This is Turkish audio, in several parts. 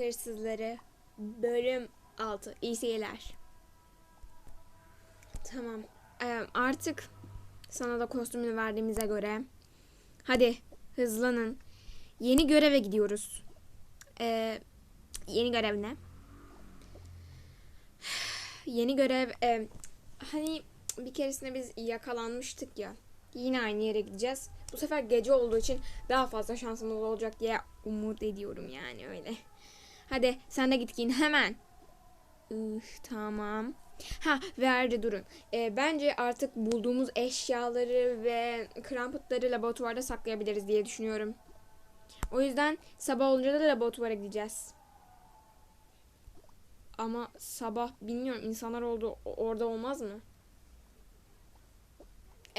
Hırsızları bölüm 6. İyi seyirler. Tamam. Ee, artık sana da kostümünü verdiğimize göre hadi hızlanın. Yeni göreve gidiyoruz. Ee, yeni görev ne? Yeni görev e, hani bir keresinde biz yakalanmıştık ya. Yine aynı yere gideceğiz. Bu sefer gece olduğu için daha fazla şansımız olacak diye umut ediyorum yani öyle. Hadi sen de git giyin hemen. Üf, tamam. Ha ve ayrıca durun. Ee, bence artık bulduğumuz eşyaları ve kramputları laboratuvarda saklayabiliriz diye düşünüyorum. O yüzden sabah olunca da laboratuvara gideceğiz. Ama sabah bilmiyorum insanlar oldu orada olmaz mı?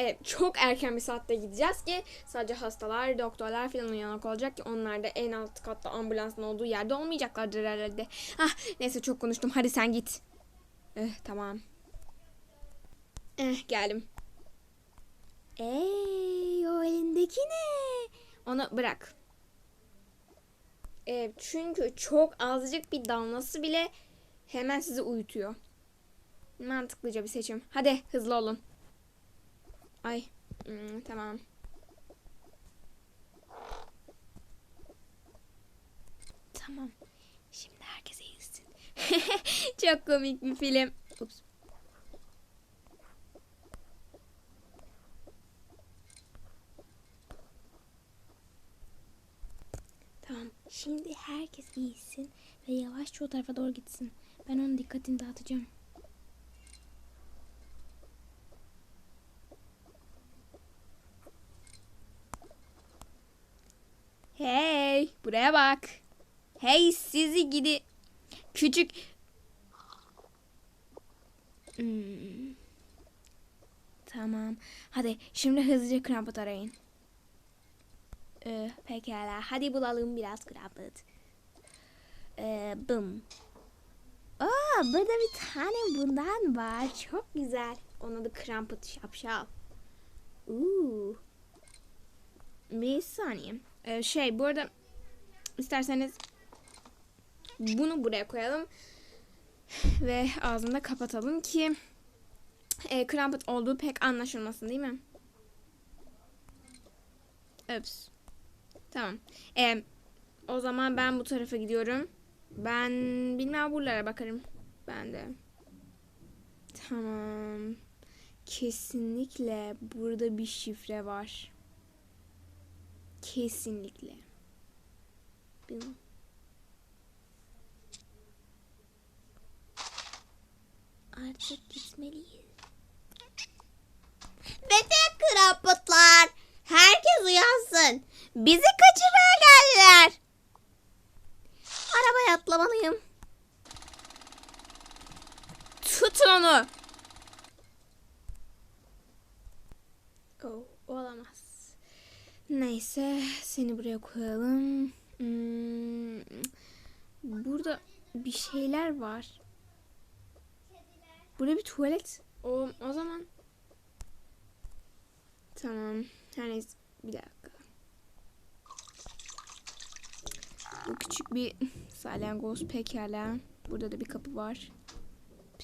Evet çok erken bir saatte gideceğiz ki sadece hastalar, doktorlar falan uyanık olacak ki onlar da en alt katta ambulansın olduğu yerde olmayacaklardır herhalde. Ah neyse çok konuştum hadi sen git. Eh tamam. Eh geldim. Ey o elindeki ne? Onu bırak. Evet çünkü çok azıcık bir damlası bile hemen sizi uyutuyor. Mantıklıca bir seçim. Hadi hızlı olun. Ay hmm, tamam. Tamam. Şimdi herkes eğilsin. Çok komik bir film. Ups. Tamam. Şimdi herkes iyisin ve yavaşça o tarafa doğru gitsin. Ben onun dikkatini dağıtacağım. Hey, buraya bak. Hey sizi gidi. Küçük. Hmm. Tamam. Hadi şimdi hızlıca kramput arayın. Ee, pekala. Hadi bulalım biraz kramput. Ee, bım. Aa, burada bir tane bundan var. Çok güzel. Onun adı kramput şapşal. Uuu. Bir saniye. Ee, şey bu arada isterseniz bunu buraya koyalım ve ağzını da kapatalım ki e, kramput olduğu pek anlaşılmasın değil mi? Öps. Tamam. E, o zaman ben bu tarafa gidiyorum. Ben bilmem buralara bakarım. Ben de. Tamam. Kesinlikle burada bir şifre var. Kesinlikle. Bilmem. Artık gitmeliyiz. Bütün kramputlar. Herkes uyansın. Bizi kaçırmaya geldiler. Arabaya atlamalıyım. Tutun onu. Oh, olamaz. Neyse, seni buraya koyalım. Hmm, burada bir şeyler var. Burada bir tuvalet. O, o zaman. Tamam. Her. Bir dakika. Bu küçük bir salyangoz pekala. Burada da bir kapı var.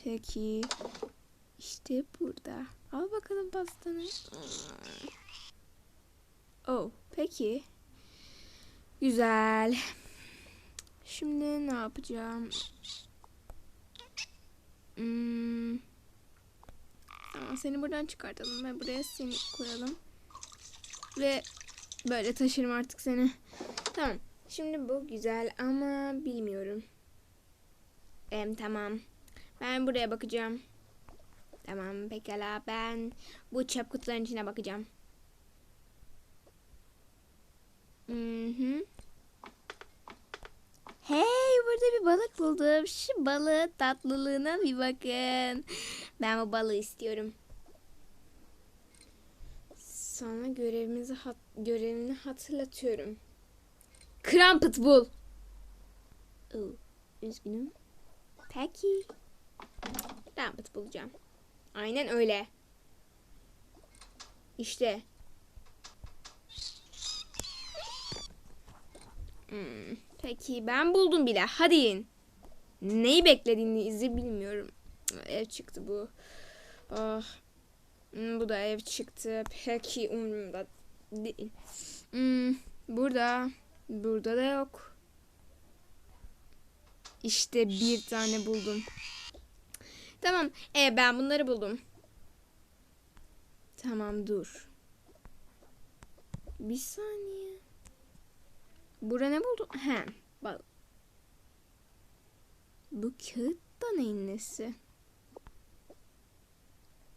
Peki. İşte burada. Al bakalım pastanı. Oh, peki. Güzel. Şimdi ne yapacağım? Hmm. Aa, seni buradan çıkartalım ve buraya seni koyalım. Ve böyle taşırım artık seni. Tamam. Şimdi bu güzel ama bilmiyorum. Em tamam. Ben buraya bakacağım. Tamam pekala ben bu çöp kutuların içine bakacağım. Hey burada bir balık buldum. Şu balığın tatlılığına bir bakın. Ben bu balığı istiyorum. Sana görevimizi hat görevini hatırlatıyorum. Krampet bul. Oh, üzgünüm. Peki. Krampet bulacağım. Aynen öyle. İşte. Hmm. Peki ben buldum bile. Hadi in. Neyi beklediğinizi bilmiyorum. Ev çıktı bu. Hmm, Bu da ev çıktı. Peki umurumda değil. Hmm, burada. Burada da yok. İşte bir tane buldum. Tamam. E, ben bunları buldum. Tamam dur. Bir saniye. Burada ne buldum? He. Bak. Bu kağıt da neyin nesi?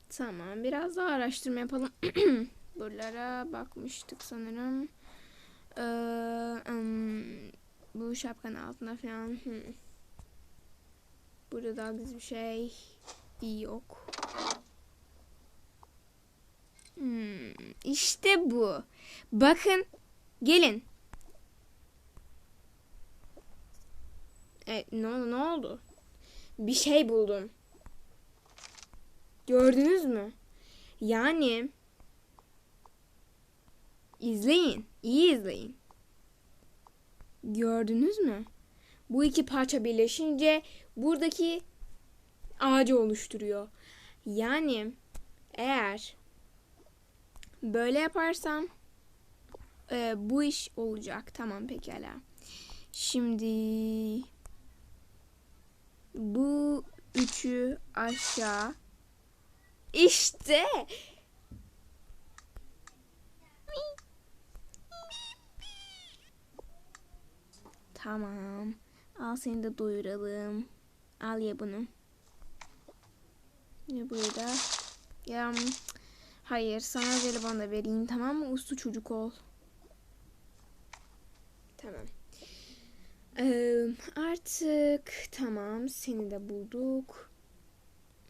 Tamam. Biraz daha araştırma yapalım. Buralara bakmıştık sanırım. Ee, hmm, bu şapkanın altında falan. hmm. Burada daha güzel bir şey yok. Hmm, işte bu. Bakın. Gelin. E, ne oldu? Ne oldu? Bir şey buldum. Gördünüz mü? Yani izleyin. iyi izleyin. Gördünüz mü? Bu iki parça birleşince buradaki ağacı oluşturuyor. Yani eğer böyle yaparsam e, bu iş olacak. Tamam pekala. Şimdi üçü aşağı. İşte. Tamam. Al seni de doyuralım. Al ye bunu. Ne burada? Ya hayır sana jelibon da vereyim tamam mı? Uslu çocuk ol. Tamam. Artık tamam seni de bulduk.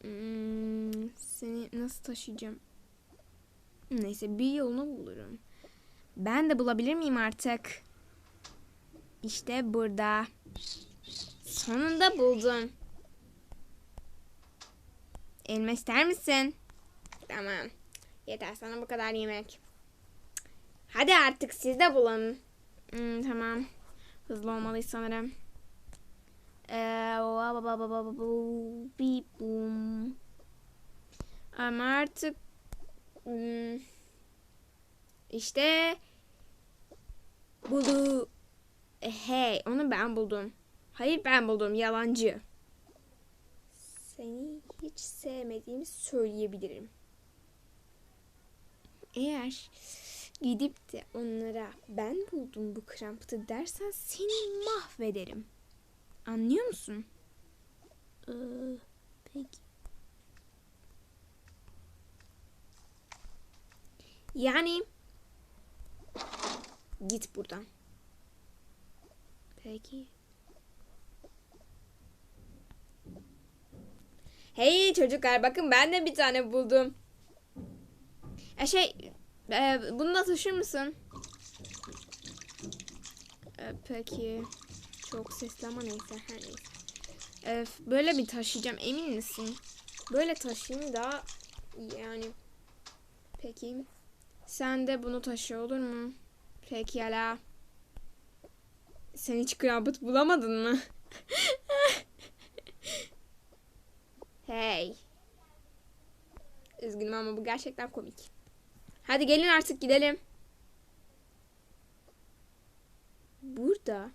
Hmm, seni nasıl taşıyacağım? Neyse bir yolunu bulurum. Ben de bulabilir miyim artık? İşte burada. Sonunda buldum. Elma ister misin? Tamam. Yeter sana bu kadar yemek. Hadi artık siz de bulun. Hmm, tamam. Hızlı olmalıyız sanırım. Ee. Ama artık hmm, işte buldu. E, Hey, onu ben buldum. Hayır ben buldum, yalancı. Seni hiç sevmediğimi söyleyebilirim. Eğer gidip de onlara ben buldum bu krampıtı dersen seni mahvederim. Anlıyor musun? Ee, peki. Yani git buradan. Peki. Hey çocuklar bakın ben de bir tane buldum. E şey e, bunu da taşır mısın? E, peki. Çok sesli ama neyse her neyse. E, böyle bir taşıyacağım emin misin? Böyle taşıyayım daha yani. Peki. Sen de bunu taşı olur mu? Pekala. Sen hiç kıyafet bulamadın mı? hey. Üzgünüm ama bu gerçekten komik. Hadi gelin artık gidelim. Burada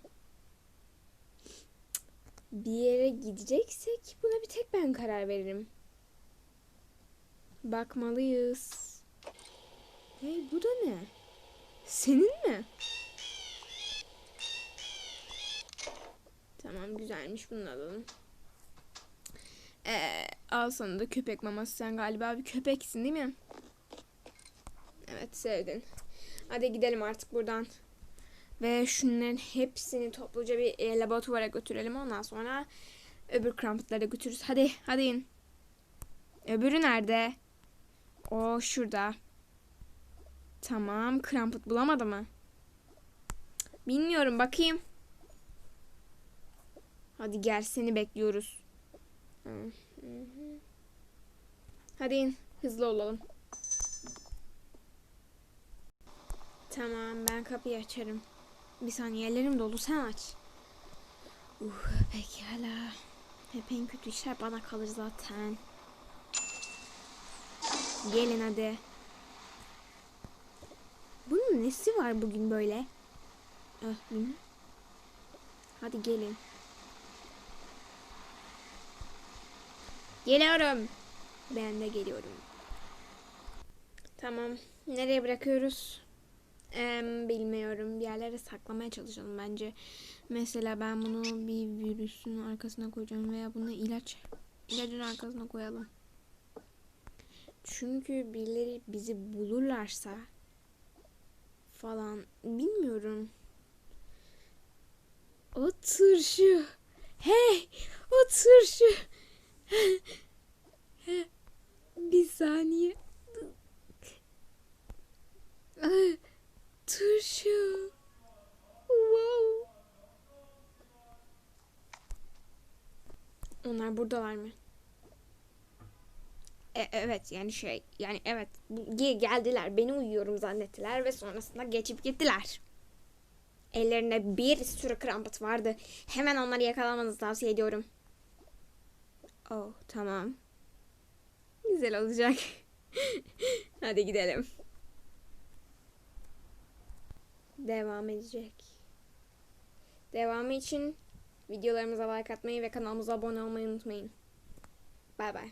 bir yere gideceksek buna bir tek ben karar veririm. Bakmalıyız. Hey bu da ne? Senin mi? Tamam güzelmiş bunu alalım. Ee, al sana da köpek maması. Sen galiba bir köpeksin değil mi? Evet sevdin. Hadi gidelim artık buradan. Ve şunların hepsini topluca bir e, laboratuvara götürelim. Ondan sonra öbür krampıtlara götürürüz. Hadi hadi in. Öbürü nerede? O şurada. Tamam. Krampıt bulamadı mı? Bilmiyorum. Bakayım. Hadi gel. Seni bekliyoruz. Hadi in. Hızlı olalım. Tamam. Ben kapıyı açarım. Bir saniye. Ellerim dolu. Sen aç. Uh, pekala. Hep en kötü işler bana kalır zaten. Gelin hadi. Bunun nesi var bugün böyle? Ah. Hadi gelin. Geliyorum. Ben de geliyorum. Tamam. Nereye bırakıyoruz? Bilmiyorum. Bir yerlere saklamaya çalışalım bence. Mesela ben bunu bir virüsün arkasına koyacağım veya bunu ilaç ilacın arkasına koyalım. Çünkü birileri bizi bulurlarsa falan bilmiyorum. O turşu. Hey, o turşu. bir saniye. Onlar buradalar mı? E, evet yani şey yani evet geldiler beni uyuyorum zannettiler ve sonrasında geçip gittiler. Ellerinde bir sürü krampet vardı. Hemen onları yakalamanızı tavsiye ediyorum. Oh tamam. Güzel olacak. Hadi gidelim. Devam edecek. Devamı için videolarımıza like atmayı ve kanalımıza abone olmayı unutmayın. Bay bay.